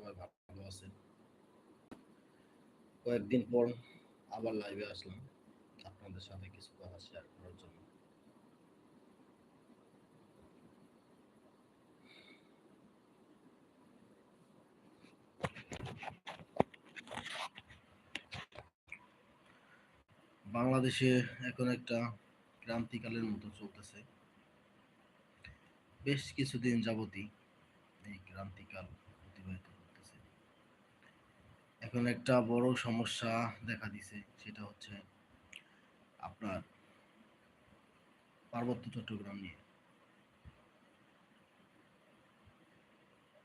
সবাই ভালো আছেন কয়েকদিন পর আবার লাইভে আসলাম। আপনাদের সাথে কিছু কথা শেয়ার করার জন্য। বাংলাদেশে এখন একটা ক্রান্তিকালের মতো চলতেছে। বেশ কিছুদিন যাবতই এই ক্রান্তিকাল এখন একটা বড় সমস্যা দেখা দিছে, সেটা হচ্ছে আপনার পার্বত্য চট্টগ্রাম নিয়ে।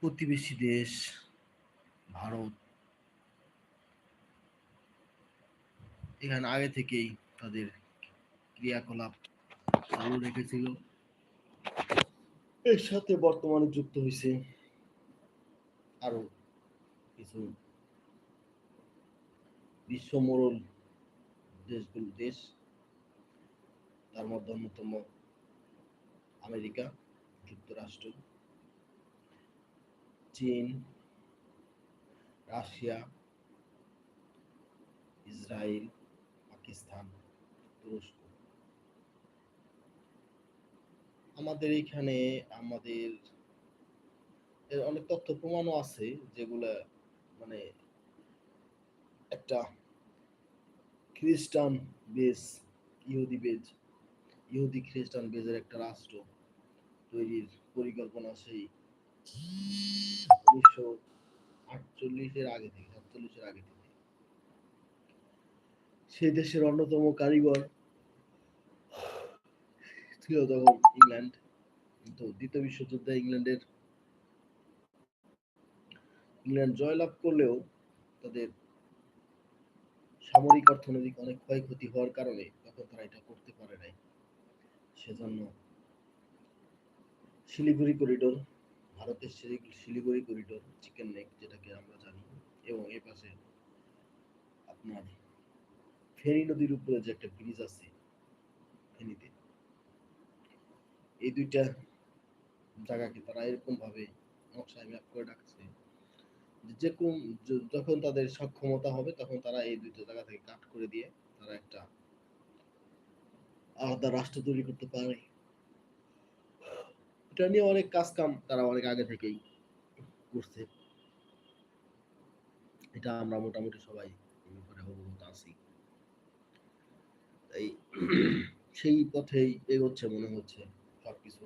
প্রতিবেশী দেশ, ভারত, এখানে আগে থেকেই তাদের ক্রিয়াকলাপ চালু রেখেছিল। এর সাথে বর্তমানে যুক্ত হয়েছে আরও কিছু বিশ্বমোড়ল দেশগুলো দেশ, তার মধ্যে অন্যতম আমেরিকা, যুক্তরাষ্ট্র, চীন, রাশিয়া ইসরায়েল পাকিস্তান, তুরস্ক। আমাদের এখানে আমাদের অনেক তথ্য প্রমাণও আছে যেগুলা মানে একটা খ্রিস্টান বেস, ইহুদি বেজ ইহুদি খ্রিস্টান বেজের একটা রাষ্ট্র তৈরির পরিকল্পনা সেই উনিশশো আটচল্লিশের আগে থেকে, সাতচল্লিশের আগে থেকে। সেই দেশের অন্যতম কারিগর ছিল তখন ইংল্যান্ড, কিন্তু দ্বিতীয় বিশ্বযুদ্ধে ইংল্যান্ডের, ইংল্যান্ড জয়লাভ করলেও তাদের সামরিক অর্থনৈতিক অনেক ক্ষয়ক্ষতি হওয়ার কারণে তখন তারা এটা করতে পারে নাই। সেজন্য শিলিগুড়ি করিডোর ভারতের শিলি- শিলিগুড়ি করিডোর চিকেন নেক যেটাকে আমরা জানি, এবং এ পাশে আপনার ফেনী নদীর উপরে যে একটা ব্রিজ আছে ফেনীতে, এই দুইটা জায়গাকে তারা এরকম ভাবে নকশায় ম্যাপ করে রাখছে যে কোন যখন তাদের সক্ষমতা হবে তখন তারা এই দুইটা জায়গা থেকে কাট করে দিয়ে তারা একটা আলাদা রাষ্ট্র তৈরি করতে পারে। এটা নিয়ে অনেক কাজ কাম তারা অনেক আগে থেকেই করছে। এটা আমরা মোটামুটি সবাই অবগত আছি। তাই সেই পথেই এগোচ্ছে মনে হচ্ছে সবকিছু।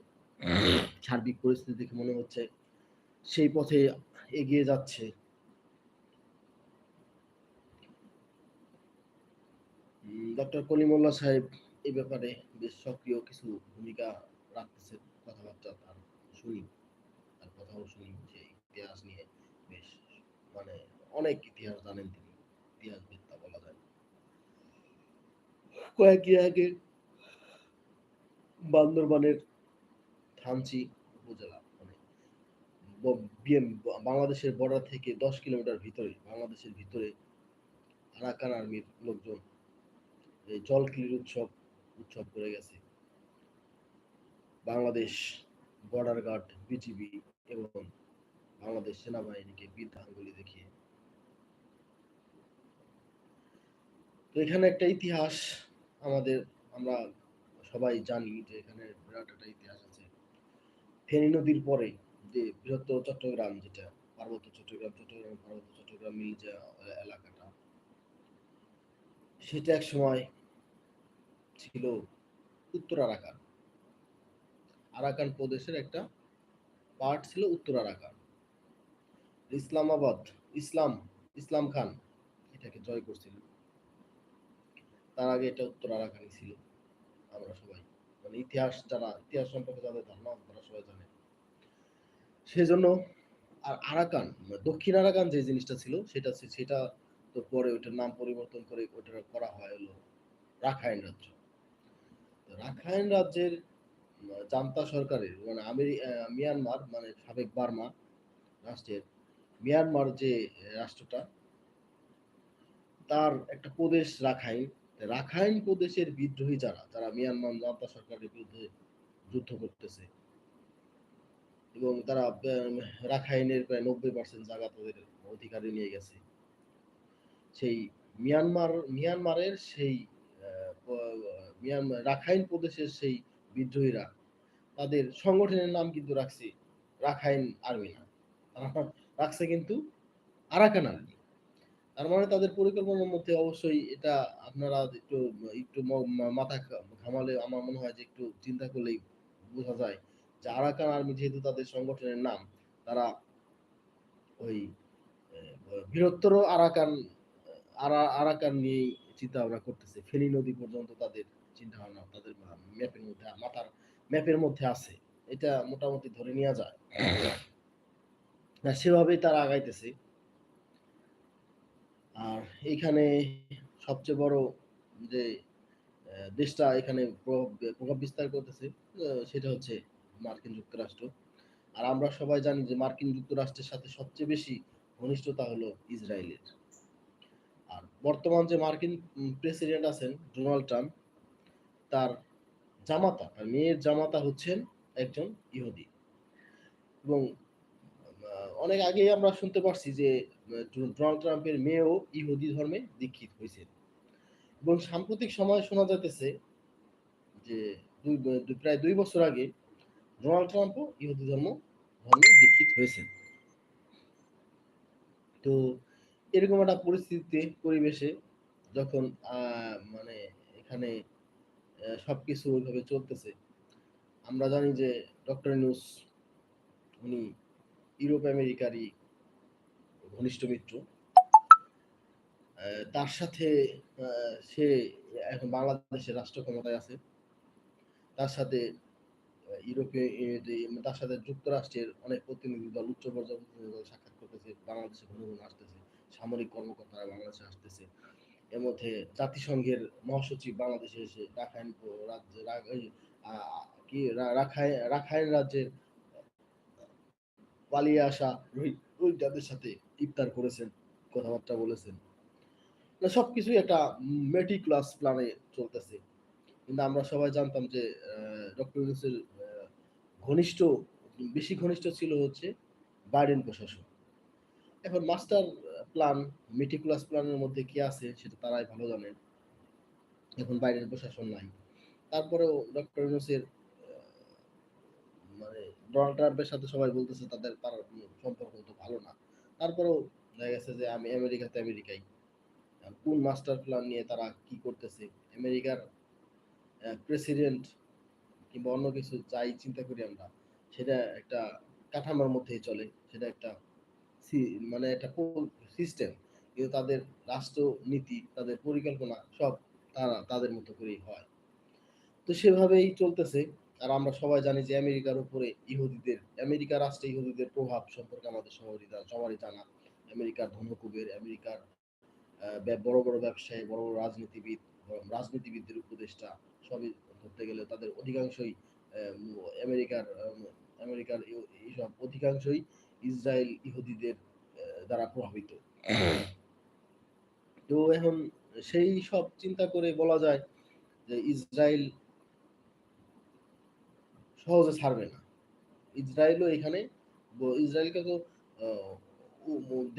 সার্বিক পরিস্থিতি দেখে মনে হচ্ছে। সেই পথে এগিয়ে যাচ্ছে। ডক্টর কলিমুল্লাহ সাহেব এই ব্যাপারে বেশ সক্রিয় কিছু ভূমিকা রাখতেছে কথাবার্তা তার শুনি, তার কথাও শুনি যে ইতিহাস নিয়ে বেশ মানে অনেক ইতিহাস জানেন তিনি, ইতিহাস ইতিহাসবিদ্যা বলা যায়। কয়েকদিন আগে বান্দরবানের থানচি উপজেলা বাংলাদেশের বর্ডার থেকে দশ কিলোমিটার ভিতরে, বাংলাদেশের ভিতরে আরাকান আর্মির লোকজন এই জলকিলির উৎসব উৎসব করে গেছে। বাংলাদেশ বর্ডার গার্ড বিজিবি এবং বাংলাদেশ সেনাবাহিনীকে বৃদ্ধাঙ্গুলি দেখিয়ে। তো এখানে একটা ইতিহাস আমাদের, আমরা সবাই জানি যে এখানে বিরাট একটা ইতিহাস আছে। ফেনী নদীর পরে যে বৃহত্তর চট্টগ্রাম যেটা, পার্বত্য চট্টগ্রাম চট্টগ্রাম, পার্বত্য চট্টগ্রাম মিল যে এলাকাটা। সেটা এক সময় ছিল উত্তর আরাকান। আরাকান প্রদেশের একটা পার্ট ছিল উত্তর আরাকান। ইসলামাবাদ, ইসলাম ইসলাম খান এটাকে জয় করছিল। তার আগে এটা উত্তর আরাকানি ছিল। আমরা সবাই মানে ইতিহাস যারা, ইতিহাস সম্পর্কে যাদের ধারণা, তারা সবাই জানে। সেজন্য আর আরাকান মানে দক্ষিণ আরাকান যে জিনিসটা ছিল, সেটা সেটা তো পরে ওইটার নাম পরিবর্তন করে ওইটা করা হয় হলো রাখাইন রাজ্য। রাখাইন রাজ্যের জান্তা সরকারের মানে আমেরি মিয়ানমার মানে সাবেক বার্মা রাষ্ট্রের, মিয়ানমার যে রাষ্ট্রটা, তার একটা প্রদেশ রাখাইন। রাখাইন প্রদেশের বিদ্রোহী যারা যারা মিয়ানমার জান্তা সরকারের বিরুদ্ধে যুদ্ধ করতেছে এবং তারা রাখাইনের প্রায় নব্বই পার্সেন্ট জায়গা তাদের অধিকারে নিয়ে গেছে। সেই মিয়ানমার, মিয়ানমারের সেই মিয়ানমার রাখাইন প্রদেশের সেই বিদ্রোহীরা, তাদের সংগঠনের নাম কিন্তু রাখছে রাখাইন আর্মি। না রাখছে কিন্তু আরাকান আর্মি। তার মানে তাদের পরিকল্পনার মধ্যে অবশ্যই এটা আপনারা একটু একটু মাথা ঘামালে আমার মনে হয় যে একটু চিন্তা করলেই বোঝা যায় যে আরাকান আর্মি যেহেতু তাদের সংগঠনের নাম, তারা ওই বৃহত্তর আরাকান, আরা, আরাকান নিয়েই চিন্তা ভাবনা করতেছে। ফেনী নদী পর্যন্ত তাদের চিন্তা ভাবনা, তাদের ম্যাপের মধ্যে, মাথার ম্যাপের মধ্যে আছে। এটা মোটামুটি ধরে নেওয়া যায়। আর সেভাবেই তারা আগাইতেছে। আর এখানে সবচেয়ে বড় যে দেশটা এখানে প্রভাব বিস্তার করতেছে সেটা হচ্ছে মার্কিন যুক্তরাষ্ট্র। আর আমরা সবাই জানি যে মার্কিন যুক্তরাষ্ট্রের সাথে সবচেয়ে বেশি ঘনিষ্ঠতা হলো ইসরায়েলের। আর বর্তমান যে মার্কিন প্রেসিডেন্ট আছেন ডোনাল্ড ট্রাম্প, তার জামাতা আর মেয়ের জামাতা হচ্ছেন একজন ইহুদি। এবং অনেক আগেই আমরা শুনতে পারছি যে ডোনাল্ড ট্রাম্পের মেয়েও ইহুদি ধর্মে দীক্ষিত হয়েছে এবং সাম্প্রতিক সময় শোনা যাইতেছে যে দুই- প্রায় দুই বছর আগে ডোনাল্ড ট্রাম্পও ইহুদি ধর্ম ধর্মে দীক্ষিত হয়েছেন। তো এরকম একটা পরিস্থিতিতে পরিবেশে যখন মানে এখানে আহ, সবকিছু ওইভাবে চলতেছে আমরা জানি যে ডক্টর নিউজ উনি ইউরোপ আমেরিকারই ঘনিষ্ঠ মিত্র। তার সাথে সে এখন বাংলাদেশের রাষ্ট্র ক্ষমতায় আছে। তার সাথে এ- যে- তার সাথে যুক্তরাষ্ট্রের অনেক প্রতিনিধি দল, উচ্চ পর্যায়ের প্রতিনিধি দল সাক্ষাৎ করতেছে, বাংলাদেশে ঘন ঘন আসতেছে, সামরিক কর্মকর্তারা বাংলাদেশে আসতেছে। এর মধ্যে জাতিসংঘের মহাসচিব বাংলাদেশে এসে রাখাইন রাজ্যে কি রাখাইন রাখাইন রাজ্যের পালিয়ে আসা রোহিত রোহিঙ্গাদের সাথে ইফতার করেছেন, কথাবার্তা বলেছেন। মানে সবকিছুই একটা মেটিকুলাস প্ল্যানে চলতেছে। কিন্তু আমরা সবাই জানতাম যে ডক্টর ইউনুসের ঘনিষ্ঠ, বেশি ঘনিষ্ঠ ছিল হচ্ছে বাইডেন প্রশাসন। এখন মাস্টার প্ল্যান, মেটিকুলাস প্ল্যানের মধ্যে কি আছে সেটা তারাই ভালো জানেন এখন বাইডেন প্রশাসন নাই। তারপরেও ডক্টর ইউনুসের মানে ডোনাল্ড ট্রাম্পের সাথে সবাই বলতেছে তাদের তার সম্পর্ক তো ভালো না। তারপরেও দেখা গেছে যে, আমি আমেরিকাতে আমেরিকাই। কোন মাস্টার প্ল্যান নিয়ে তারা কি করতেছে? আমেরিকার প্রেসিডেন্ট কিংবা অন্য কিছু যাই চিন্তা করি আমরা, সেটা একটা কাঠামোর মধ্যেই চলে, সেটা একটা মানে একটা সিস্টেম কিন্তু তাদের রাষ্ট্রনীতি, তাদের পরিকল্পনা সব তারা, তাদের মতো করেই হয়। তো সেভাবেই চলতেছে। আর আমরা সবাই জানি যে আমেরিকার উপরে ইহুদিদের, আমেরিকা রাষ্ট্রে ইহুদিদের প্রভাব সম্পর্কে আমাদের সবারই সবারই জানা। আমেরিকার ধনকুবের, আমেরিকার বড় বড় ব্যবসায়ী, বড় বড় রাজনীতিবিদ রাজনীতিবিদদের উপদেষ্টা সবই ধরতে গেলে তাদের অধিকাংশই আমেরিকার আমেরিকার এইসব অধিকাংশই ইসরায়েল ইহুদিদের দ্বারা প্রভাবিত। তো এখন সেই সব চিন্তা করে বলা যায় যে ইসরায়েল সহজে ছাড়বে না। ইসরায়েলও এখানে ইসরায়েলকে তো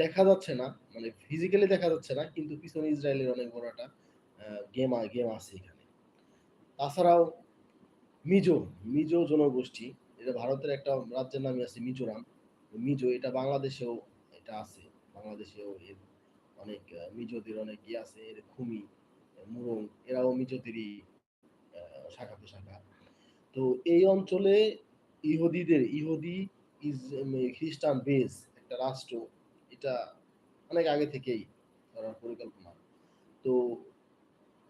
দেখা যাচ্ছে না মানে ফিজিক্যালি দেখা যাচ্ছে না, কিন্তু পিছনে ইসরায়েলের অনেক বড় একটা গেম গেম আছে এখানে। তাছাড়াও মিজো মিজো জনগোষ্ঠী, এটা ভারতের একটা রাজ্যের নামই আছে মিজোরাম। মিজো, এটা বাংলাদেশেও এটা আছে। বাংলাদেশেও এর অনেক মিজোদের অনেক ইয়ে আছে। এর খুমি, মুরং, এরাও মিজোদেরই শাখা প্রশাখা। তো এই অঞ্চলে ইহুদিদের, ইহুদি ইজ খ্রিস্টান বেস, একটা রাষ্ট্র, এটা অনেক আগে থেকেই করার পরিকল্পনা। তো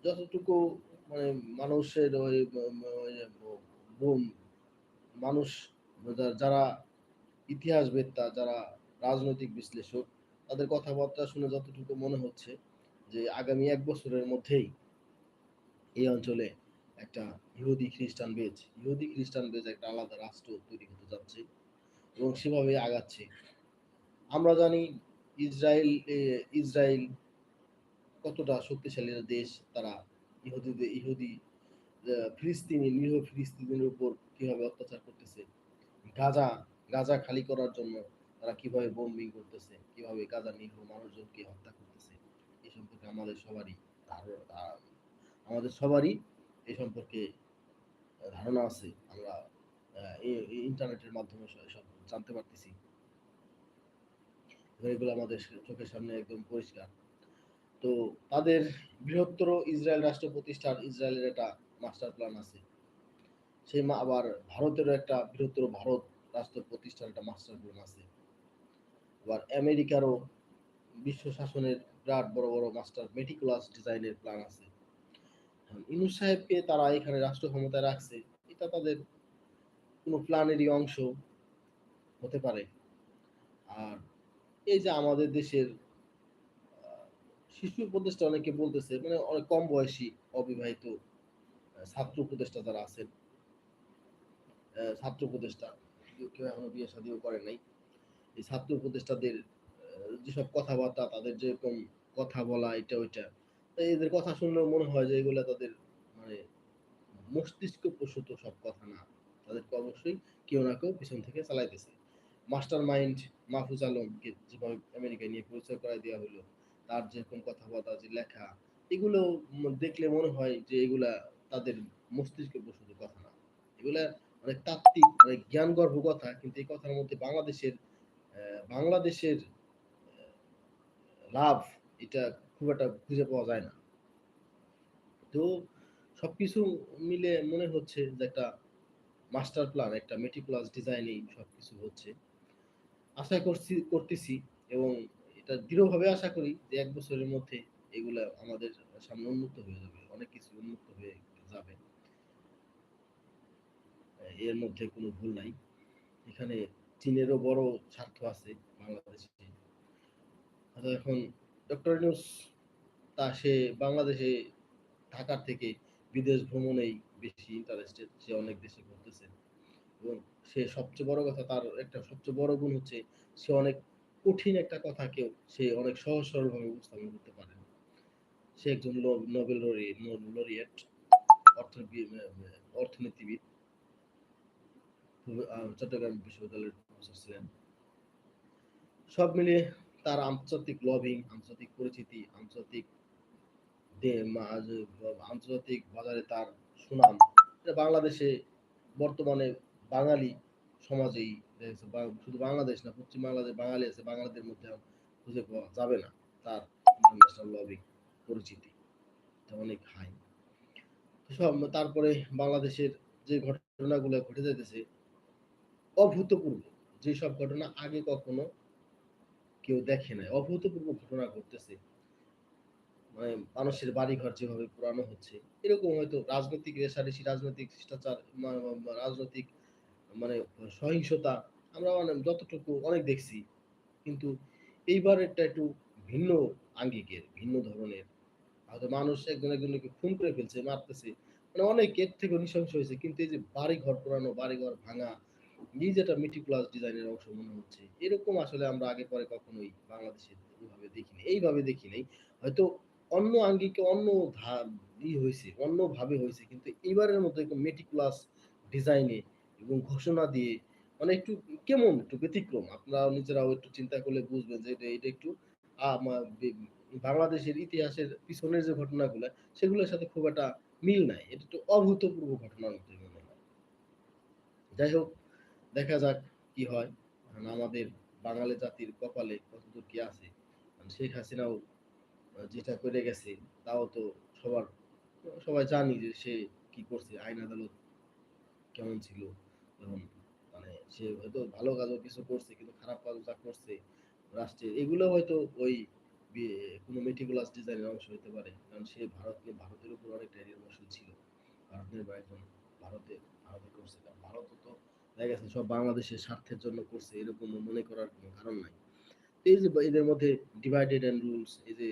যতটুকু মানে মানুষের ওই মানুষ, যারা ইতিহাসবেত্তা, যারা রাজনৈতিক বিশ্লেষক, তাদের কথাবার্তা শুনে যতটুকু মনে হচ্ছে যে আগামী এক বছরের মধ্যেই এই অঞ্চলে একটা ইহুদি খ্রিস্টান বেজ, ইহুদি খ্রিস্টান বেজ একটা আলাদা রাষ্ট্র তৈরি হতে যাচ্ছে এবং সেভাবে আগাচ্ছে। আমরা জানি ইসরায়েল ইসরায়েল কতটা শক্তিশালী দেশ, তারা ইহুদিদের, ইহুদি ফিলিস্তিনি, নিরীহ ফিলিস্তিনিদের উপর কীভাবে অত্যাচার করতেছে? গাজা গাজা খালি করার জন্য তারা কীভাবে বোম্বিং করতেছে? কীভাবে গাজা নিরীহ মানুষজনকে হত্যা করতেছে? এই সম্পর্কে আমাদের সবারই আমাদের সবারই এই সম্পর্কে ধারণা আছে। আমরা ইন্টারনেটের মাধ্যমে সব জানতে পারতেছি। এগুলো আমাদের চোখের সামনে একদম পরিষ্কার। তো তাদের বৃহত্তর ইসরায়েল রাষ্ট্র প্রতিষ্ঠার ইসরায়েলের একটা মাস্টার প্ল্যান আছে। সেই আবার ভারতেরও একটা বৃহত্তর ভারত রাষ্ট্র প্রতিষ্ঠার একটা মাস্টার প্ল্যান আছে। আবার আমেরিকারও বিশ্ব শাসনের বিরাট বড় বড় মাস্টার মেটিকুলাস ডিজাইনের প্ল্যান আছে। ইনুস সাহেবকে তারা এখানে রাষ্ট্র ক্ষমতায় রাখছে, এটা তাদের কোনো প্ল্যানেরই অংশ হতে পারে। আর এই যে আমাদের দেশের শিশু উপদেষ্টা অনেকে বলতেছে মানে অনেক কম বয়সী অবিবাহিত ছাত্র উপদেষ্টা যারা আছেন ছাত্র উপদেষ্টা, কেউ এখনও বিয়ে শাদিও করে নাই, এই ছাত্র উপদেষ্টাদের যেসব কথাবার্তা, তাদের যেরকম কথা বলা, এটা ওইটা এদের কথা শুনলেও মনে হয় যে এগুলা তাদের মানে মস্তিষ্ক প্রসূত সব কথা না, তাদেরকে অবশ্যই কেউ না কেউ পিছন থেকে চালাইতেছে। মাস্টার মাইন্ড মাহফুজ আলমকে যেভাবে আমেরিকায় নিয়ে পরিচয় করাই দেওয়া হলো তার যেরকম কথাবার্তা, যে লেখা, এগুলো দেখলে মনে হয় যে এগুলা তাদের মস্তিষ্ক প্রসূত কথা না। এগুলা অনেক তাত্ত্বিক, অনেক জ্ঞানগর্ভ কথা, কিন্তু এই কথার মধ্যে বাংলাদেশের বাংলাদেশের লাভ এটা খুব একটা খুঁজে পাওয়া যায় না। তো সবকিছু মিলে মনে হচ্ছে যে একটা মাস্টার প্ল্যান, একটা মেটিকুলাস ডিজাইনেই সবকিছু হচ্ছে। আশা করছি, করতেছি এবং এটা দৃঢ়ভাবে আশা করি যে এক বছরের মধ্যে এগুলা আমাদের সামনে উন্মুক্ত হয়ে যাবে। অনেক কিছু উন্মুক্ত হয়ে যাবে। এর মধ্যে কোনো ভুল নাই। এখানে চীনেরও বড় স্বার্থ আছে বাংলাদেশে। এখন ডক্টর নিউজ তা সে বাংলাদেশে ঢাকার থেকে বিদেশ ভ্রমণেই বেশি ইন্টারেস্টেড সে অনেক দেশে ঘুরতেছে। এবং সে সবচেয়ে বড় কথা, তার একটা সবচেয়ে বড় গুণ হচ্ছে সে অনেক কঠিন একটা কথাকেও সে অনেক সহজ সরলভাবে উপস্থাপন করতে পারে। সে একজন নোবেল লরি- লরিয়েট অর্থনীতিবিদ। চট্টগ্রাম বিশ্ববিদ্যালয়ের প্রফেসর ছিলেন। সব মিলিয়ে তার আন্তর্জাতিক লবিং আন্তর্জাতিক পরিচিতি, আন্তর্জাতিক আন্তর্জাতিক বাজারে তার সুনাম। বাংলাদেশে বর্তমানে বাঙালি সমাজেই শুধু বাংলাদেশ না, পশ্চিম বাংলাদেশ, বাঙালি আছে, বাঙালিদের মধ্যে খুঁজে পাওয়া যাবে না তার ইন্টারন্যাশনাল লবিং পরিচিতি। অনেক হাই সব, তারপরে বাংলাদেশের যে ঘটনাগুলো ঘটে যাইতেছে, অভূতপূর্ব। যেসব ঘটনা আগে কখনো কেউ দেখে নাই। অভূতপূর্ব ঘটনা ঘটতেছে। মানে মানুষের বাড়ি ঘর যেভাবে পুরানো হচ্ছে, এরকম হয়তো রাজনৈতিক রেশারেশি, রাজনৈতিক শিষ্টাচার রাজনৈতিক মানে সহিংসতা আমরা মানে যতটুকু অনেক দেখছি, কিন্তু এইবারেরটা একটু ভিন্ন আঙ্গিকের, ভিন্ন ধরনের। হয়তো মানুষ একজন একজনকে খুন করে ফেলছে, মারতেছে। মানে অনেক এর থেকে নৃশংস হয়েছে, কিন্তু এই যে বাড়ি ঘর পুরানো বাড়ি ঘর ভাঙা, এই যেটা মিটিকুলাস ডিজাইনের অংশ মনে হচ্ছে, এরকম আসলে আমরা আগে পরে কখনোই বাংলাদেশে এইভাবে দেখিনি, এইভাবে দেখি হয়তো অন্য আঙ্গিকে অন্য ই হয়েছে অন্য ভাবে হয়েছে, কিন্তু এবারের মতো মেটিকুলাস ডিজাইনে এবং ঘোষণা দিয়ে মানে একটু কেমন একটু ব্যতিক্রম? আপনারা নিজেরাও একটু চিন্তা করলে বুঝবেন যে এটা এটা একটু বাংলাদেশের ইতিহাসের পিছনের যে ঘটনাগুলো, সেগুলোর সাথে খুব একটা মিল নাই। এটা একটু অভূতপূর্ব ঘটনার মতোই মনে হয়। যাই হোক, দেখা যাক কি হয়। আমাদের বাঙালি জাতির কপালে কতদূর কি আছে? শেখ হাসিনাও যেটা করে গেছে, তাও তো সবার, সবাই জানি যে সে কি করছে, আইন আদালত কেমন ছিল? মানে সে হয়তো ভালো কাজও কিছু করছে, কিন্তু খারাপ কাজও যা করছে রাষ্ট্রের এগুলো হয়তো ওই কোনো মেটিকুলাস ডিজাইনের অংশ হতে পারে, কারণ সে ভারতকে, ভারতের উপর অনেকটা নির্ভরশীল ছিল। ভারতের একজন ভারতে ভারতে করছে। কারণ ভারত তো দেখা গেছে সব বাংলাদেশের স্বার্থের জন্য করছে, এরকম মনে করার কোনো কারণ নাই। এই যে এদের মধ্যে ডিভাইডেড অ্যান্ড রুলস এই যে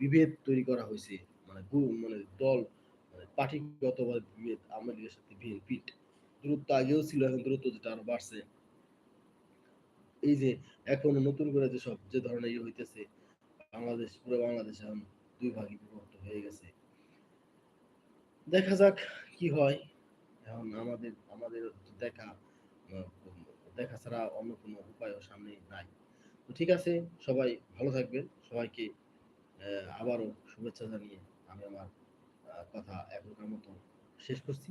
বিভেদ তৈরি করা হয়েছে মানে মানে দল মানে পার্টিগতভাবে বিভেদ, আওয়ামী লীগের সাথে বিএনপির দূরত্ব আগেও ছিল, এখন দূরত্ব যেটা আরও বাড়ছে। এই যে এখন নতুন করে যে সব যে ধরনের ইয়ে হইতেছে, বাংলাদেশ, পুরো বাংলাদেশ এখন দুই ভাগে বিভক্ত হয়ে গেছে। দেখা যাক কি হয়। এখন আমাদের আমাদের দেখা দেখা ছাড়া অন্য কোনো উপায়ও সামনে নাই। তো ঠিক আছে, সবাই ভালো থাকবেন। সবাইকে আবারও শুভেচ্ছা জানিয়ে আমি আমার কথা এখনকার মতো শেষ করছি।